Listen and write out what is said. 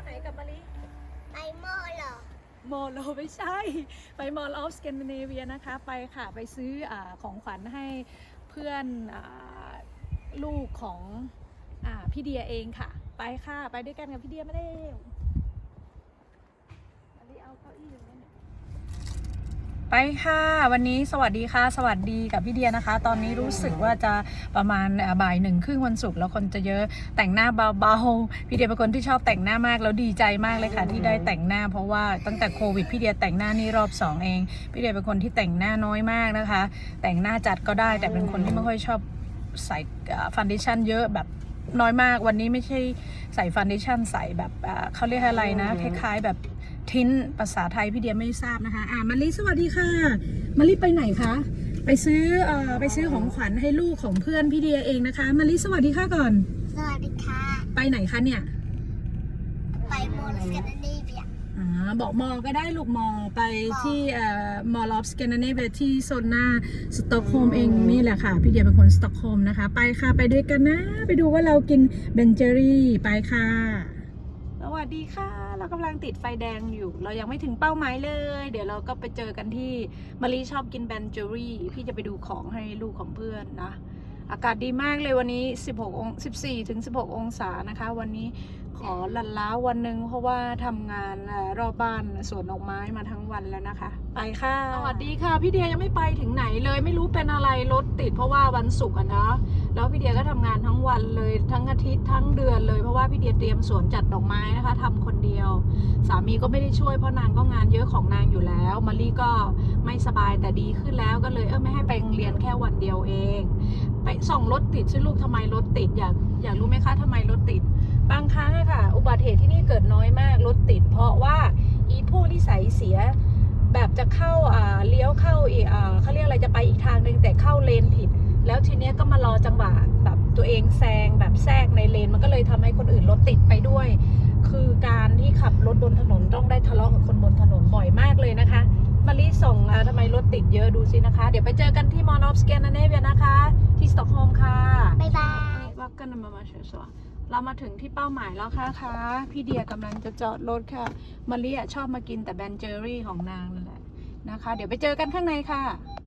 ยวไหนกับมาลิ ไปโมเหรอ มอลโลไม่ใช่ ไปมอลออฟสแกนดิเนเวียนะคะ ไปค่ะ ไปซื้ออาของขวัญให้เพื่อนอาลูกของอาพี่เดียเองค่ะ ไปค่ะ ไปด้วยกันกับพี่เดียมาเร็วมาลิเอาเก้าอี้อยู่นั่นน่ะ ไปค่ะ วันนี้สวัสดีค่ะ สวัสดีกับพี่เดียนะคะ ตอนนี้รู้สึกว่าจะประมาณบ่ายหนึ่งครึ่งวันศุกร์แล้วคนจะเยอะแต่งหน้าเบาๆพี่เดียเป็นคนที่ชอบแต่งหน้ามากแล้วดีใจมากเลยค่ะ ที่ได้แต่งหน้า เพราะว่าตั้งแต่โควิดพี่เดียแต่งหน้านี่รอบสองเองพี่เดียเป็นคนที่แต่งหน้าน้อยมากนะคะ แต่งหน้าจัดก็ได้แต่เป็นคนที่ไม่ค่อยชอบใส่ฟันเดชั่นเยอะแบบ น้อยมากวันนี้ไม่ใช่ใส่ฟันเดชั่นใส่แบบอ่าเขาเรียกอะไรนะคล้ายๆแบบทิ้นภาษาไทยพี่เดียไม่ทราบนะคะ อ่ามาลิสวัสดีค่ะมาลิไปไหนคะไปซื้อเอ่อไปซื้อของขวัญให้ลูกของเพื่อนพี่เดียเองนะคะมาลิสวัสดีค่ะก่อน สวัสดีค่ะ ไปไหนคะเนี่ย ไปโมลสกันนีเบีย อ่าบอกมอก็ได้ลูกมอไปที่เอ่อมอลอฟสแกนเนเวที่โซนหน้าสต็อกโฮล์มเองนี่แหละค่ะ พี่เดียเป็นคนสต็อกโฮล์มนะคะ ไปค่ะไปด้วยกันนะ ไปดูว่าเรากินเบนเจอรี่ไปค่ะ สวัสดีค่ะ เรากำลังติดไฟแดงอยู่ เรายังไม่ถึงเป้าหมายเลย เดี๋ยวเราก็ไปเจอกันที่มารีชอบกินเบนเจอรี่ พี่จะไปดูของให้ลูกของเพื่อนนะ อากาศดีมากเลยวันนี้ 16อง14ถึง16 องศานะคะ วันนี้ ขอลันล้าวันหนึ่งเพราะว่าทำงานรอบบ้านสวนดอกไม้มาทั้งวันแล้วนะคะ ไปค่ะ สวัสดีค่ะ พี่เดียยังไม่ไปถึงไหนเลย ไม่รู้เป็นอะไรรถติดเพราะว่าวันศุกร์อะนะแล้วพี่เดียก็ทำงานทั้งวันเลยทั้งอาทิตย์ทั้งเดือนเลยเพราะว่าพี่เดียเตรียมสวนจัดดอกไม้นะคะทำคนเดียว สามีก็ไม่ได้ช่วยเพราะนางก็งานเยอะของนางอยู่แล้วมารีก็ไม่สบายแต่ดีขึ้นแล้วก็เลยเออไม่ให้ไปโรงเรียนแค่วันเดียวเอง ไปส่องรถติดชื่อลูกทำไมรถติดอยากอยากรู้ไหมคะทำไมรถติด บางครั้งอะค่ะ อุบัติเหตุที่นี่เกิดน้อยมากรถติด เพราะว่าอีผู้ที่ใสยเสียแบบจะเข้าอ่าเลี้ยวเข้าอีกอ่าเขาเรียกอะไรจะไปอีกทางหนึ่งแต่เข้าเลนผิด แล้วทีเนี้ยก็มารอจังหวะแบบตัวเองแซงแบบแทรกในเลนมันก็เลยทำให้คนอื่นรถติดไปด้วย คือการที่ขับรถบนถนนต้องได้ทะเลาะกับคนบนถนนบ่อยมากเลยนะคะมารีส่งอ่าทำไมรถติดเยอะดูสินะคะ เดี๋ยวไปเจอกันที่มอนอฟสแกนเนเวียนะคะ ที่สต็อกโฮล์มค่ะบ๊ายบายว่ากันมามาเฉยๆ เรามาถึงที่เป้าหมายแล้วค่ะคะพี่เดียกำลังจะจอดรถค่ะมารีอะชอบมากินแต่แบนเจอรี่ของนางนั่นแหละนะคะ เดี๋ยวไปเจอกันข้างในค่ะ